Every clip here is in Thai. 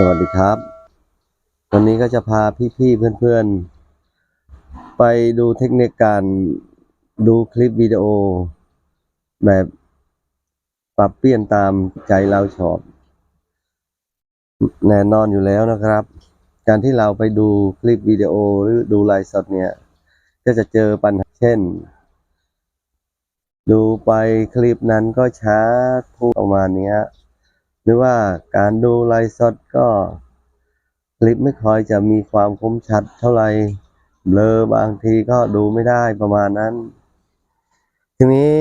สวัสดีครับ วันนี้ก็จะพาพี่ๆเพื่อนๆ ไปดูเทคนิคการดูคลิปวิดีโอ แบบปรับเปลี่ยนตามใจเราชอบ แน่นอนอยู่แล้วนะครับ การที่เราไปดูคลิปวิดีโอหรือดูไลฟ์สดเนี่ย ก็จะเจอปัญหาเช่น ดูไปคลิปนั้นก็ช้าพูดประมาณนี้ รือว่าการดูไลฟ์สดก็คลิปไม่ค่อยจะมีความคมชัดเท่าไหร่เบลอบางทีก็ดูไม่ได้ประมาณนั้น ทีนี้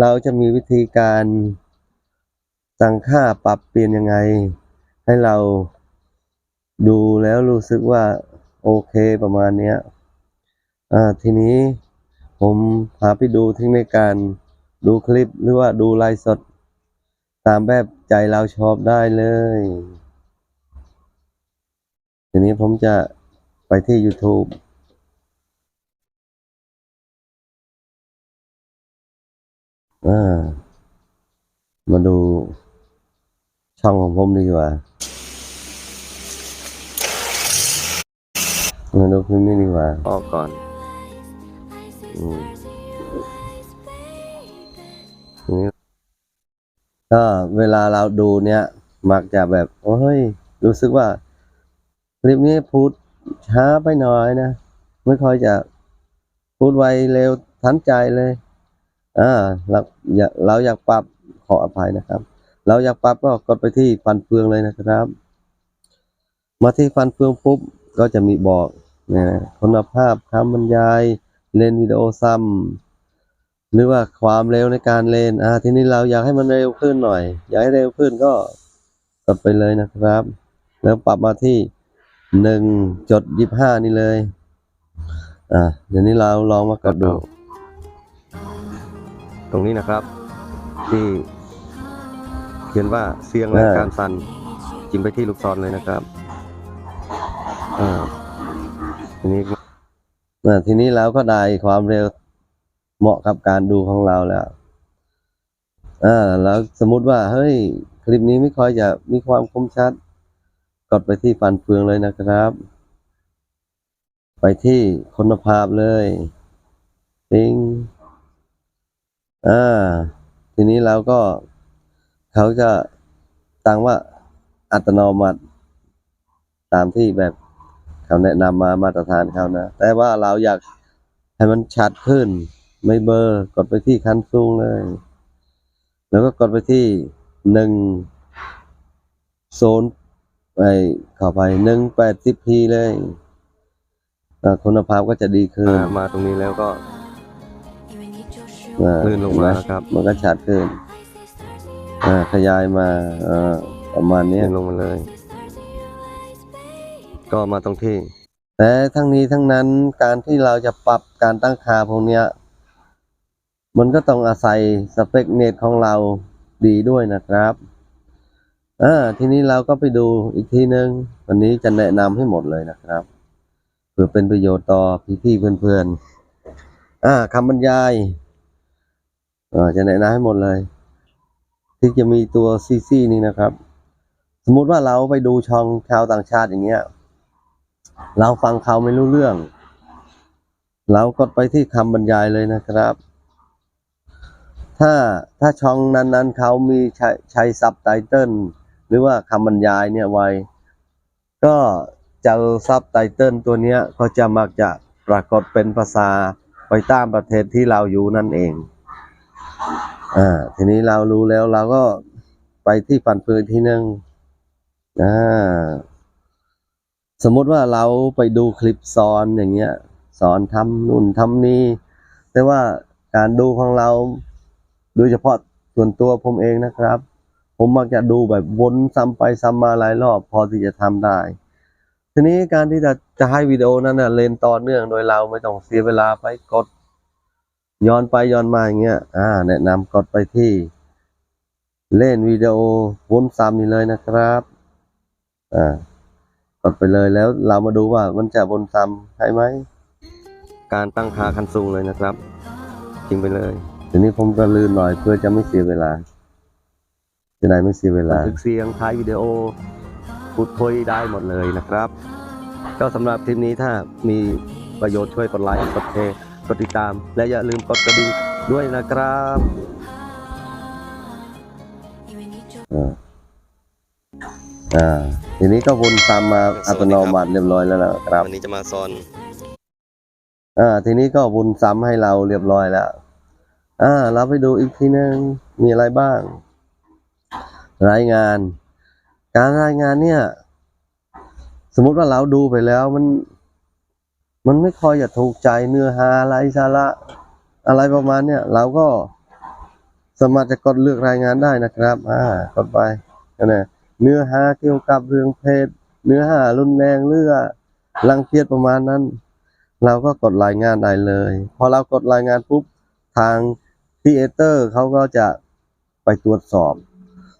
เราจะมีวิธีการตั้งค่าปรับเปลี่ยนยังไง ให้เราดูแล้วรู้สึกว่าโอเคประมาณเนี้ยอ่าทีนี้ผมพาไปดูเทคนิคการดูคลิปหรือว่าดูไลฟ์สด ตามแบบใจเราชอบได้เลยทีนี้ผมจะไปที่ YouTube อ่ามาดูช่องของผมดีกว่า มาดูคลิปนี้ดีกว่าออกก่อน อืม ก็เวลาเราดูเนี่ย มักจะแบบโอ้ยรู้สึกว่าคลิปนี้พูดช้าไปหน่อยนะไม่ค่อยจะพูดไวเร็วทันใจเลย อ่าเราอยากเราอยากปรับขออภัยนะครับ เราอยากปรับก็กดไปที่ฟันเฟืองเลยนะครับ มาที่ฟันเฟืองปุ๊บก็จะมีบอกนะคุณภาพคำบรรยายเล่นวิดีโอซ้ำ หรือว่าความเร็วในการเล่นอ่าทีนี้เราอยากให้มันเร็วขึ้นหน่อย อยากให้เร็วขึ้นก็กดไปเลยนะครับ แล้วปรับมาที่หนึ่งจดยี่ห้านี่เลย อ่าเดี๋ยวนี้เราลองมากดดู ตรงนี้นะครับ ที่เขียนว่าเสียงและอ่าการสั่นจิ้มไปที่ลูกศรเลยนะครับอ่าทีนี้อ่าทีนี้เราก็ได้ความเร็ว เหมาะกับการดูของเราแล้วอ่าแล้วสมมุติว่าเฮ้ยคลิปนี้ไม่ค่อยจะมีความคมชัด กดไปที่ฟันเฟืองเลยนะครับ ไปที่คุณภาพเลยปิงอ่าทีนี้เราก็ เขาจะตั้งว่าอัตโนมัติ ตามที่แบบเขาแนะนำมามาตรฐานเขานะ แต่ว่าเราอยากให้มันชัดขึ้น ไม่เบลอร์ กดไปที่คันสูงเลย แล้วก็กดไปที่หนึ่งโซนไปเข้าไปหนึ่งแปดสิบพีเลยอ่าคุณภาพก็จะดีขึ้นอ่ามาตรงนี้แล้วก็อ่าลื่นลงมาแล้วครับ มันก็ชัดขึ้นอ่าขยายมาอ่าประมาณเนี้ยเลื่อนลงมาเลย ก็มาตรงที่ แต่ทั้งนี้ทั้งนั้นการที่เราจะปรับการตั้งค่าพวกเนี้ย มันก็ต้องอาศัยสเปคเน็ตของเราดีด้วยนะครับอ่าทีนี้เราก็ไปดูอีกทีนึง วันนี้จะแนะนำให้หมดเลยนะครับเพื่อเป็นประโยชน์ต่อพี่ๆเพื่อนๆอ่าคำบรรยายอ่าจะแนะนำให้หมดเลย ที่จะมีตัวซีซีนี่นะครับ สมมุติว่าเราไปดูช่องชาวต่างชาติอย่างเงี้ย เราฟังเขาไม่รู้เรื่อง เรากดไปที่คำบรรยายเลยนะครับ ถ้าถ้าช่องนั้นๆเขามีใช้ใช้ซับไตเติลหรือว่าคำบรรยายเนี่ยไว้ ก็จะซับไตเติลตัวเนี้ยก็จะมักจะปรากฏเป็นภาษาไปตามประเทศที่เราอยู่นั่นเองอ่าทีนี้เรารู้แล้วเราก็ไปที่ฟันเฟืองที่หนึ่งอ่าสมมติว่าเราไปดูคลิปสอนอย่างเงี้ย สอนทำนู่นทำนี่แต่ว่าการดูของเรา โดยเฉพาะส่วนตัวผมเองนะครับ ผมมักจะดูแบบวนซ้ำไปซ้ำมาหลายรอบพอที่จะทำได้ ทีนี้การที่จะจะให้วิดีโอนั้นนะเล่นต่อเนื่องโดยเราไม่ต้องเสียเวลาไปกด ย้อนไปย้อนมาอย่างเงี้ยอ่า แนะนำกดไปที่ เล่นวิดีโอวนซ้ำนี่เลยนะครับอ่ากดไปเลยแล้วเรามาดูว่ามันจะวนซ้ำใช่ไหมการตั้งค่าคันสูงเลยนะครับจิ้มไปเลย ทีนี้ผมก็ลืมหน่อยเพื่อจะไม่เสียเวลาจะได้ไม่เสียเวบันลาทึกเสียงท้ายวิดีโอพูดคุยได้หมดเลยนะครับ ก็สำหรับคลิปนี้ถ้ามีประโยชน์ช่วยกดไลค์กดแชร์กดติดตาม และอย่าลืมกดกระดิ่งด้วยนะครับอ่าอ่าทีนี้ก็วนตามมาอัตโนมัติเรียบร้อยแล้วนะครับวันนี้จะมาสอนอ่าทีนี้ก็วนซ้ำให้เราเรียบร้อยแล้ว อ่าเราไปดูอีกทีนึงมีอะไรบ้าง รายงาน การรายงานเนี่ย สมมติว่าเราดูไปแล้วมัน มันไม่ค่อยจะถูกใจเนื้อหาอะไรสาระอะไรประมาณเนี่ยเราก็สามารถจะกดเลือกรายงานได้นะครับ อ่ากดไปนั่นแหละเนื้อหาเกี่ยวกับเรื่องเพศ เนื้อหารุนแรงหรือว่ารังเกียจประมาณนั้น เราก็กดรายงานได้เลย พอเรากดรายงานปุ๊บทาง ครีเอเตอร์เขาก็จะไปตรวจสอบ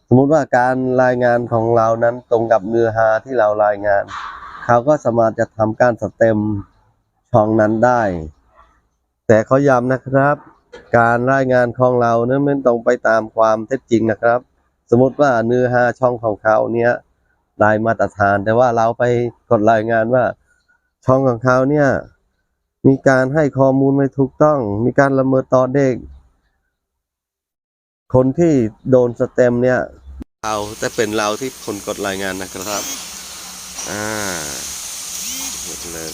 สมมุติว่าการรายงานของเรานั้นตรงกับเนื้อหาที่เรารายงาน เขาก็สามารถจะทำการสเต็มช่องนั้นได้ แต่เขาย้ำนะครับ การรายงานของเรานั้นไม่ต้องไปตามความเท็จจริงนะครับ สมมติว่าเนื้อหาช่องของเขาเนี่ยได้มาตรฐาน แต่ว่าเราไปกดรายงานว่าช่องของเขาเนี่ยมีการให้ข้อมูลไม่ถูกต้อง มีการละเมิดต่อเด็ก คนที่โดนสเต็มเนี่ยเราแต่เป็นเราที่คนกดรายงานนะครับ อ่าหมดเลย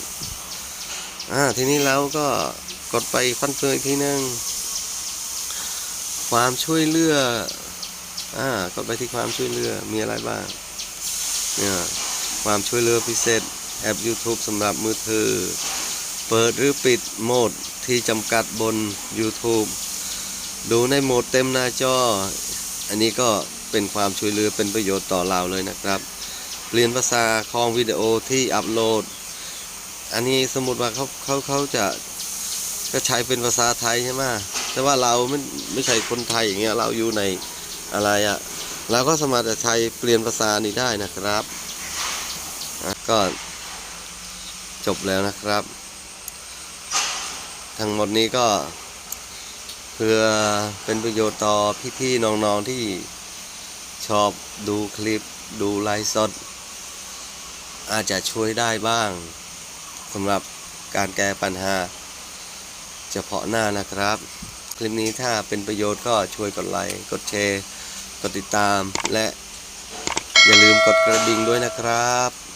อ่า ทีนี้เราก็กดไปคอนเฟิร์มอีกทีนึง ความช่วยเหลือ อ่า กดไปที่ความช่วยเหลือ มีอะไรบ้าง เนี่ย ความช่วยเหลือพิเศษ แอป YouTube สำหรับมือถือ เปิดหรือปิดโหมดที่จำกัดบน YouTube ดูในโหมดเต็มหน้าจอ อันนี้ก็เป็นความช่วยเหลือเป็นประโยชน์ต่อเราเลยนะครับ เปลี่ยนภาษาของวิดีโอที่อัปโหลด อันนี้สมมติว่าเขาเขาเขาจะก็ใช้เป็นภาษาไทยใช่ไหมแต่ว่าเราไม่ไม่ใช่คนไทยอย่างเงี้ยเราอยู่ในอะไรอะ่ะเราก็สามารถจะใช้เปลี่ยนภาษานี้ได้นะครับก็จบแล้วนะครับ ทั้งหมดนี้ก็ พื่อเป็นประโยชน์ต่อพี่ๆน้องๆที่ชอบดูคลิปดูไลฟ์สด อาจจะช่วยได้บ้างสำหรับการแก้ปัญหา เฉพาะหน้านะครับ คลิปนี้ถ้าเป็นประโยชน์ก็ช่วยกดไลค์กดแชร์ กดติดตามและอย่าลืมกดกระดิ่งด้วยนะครับ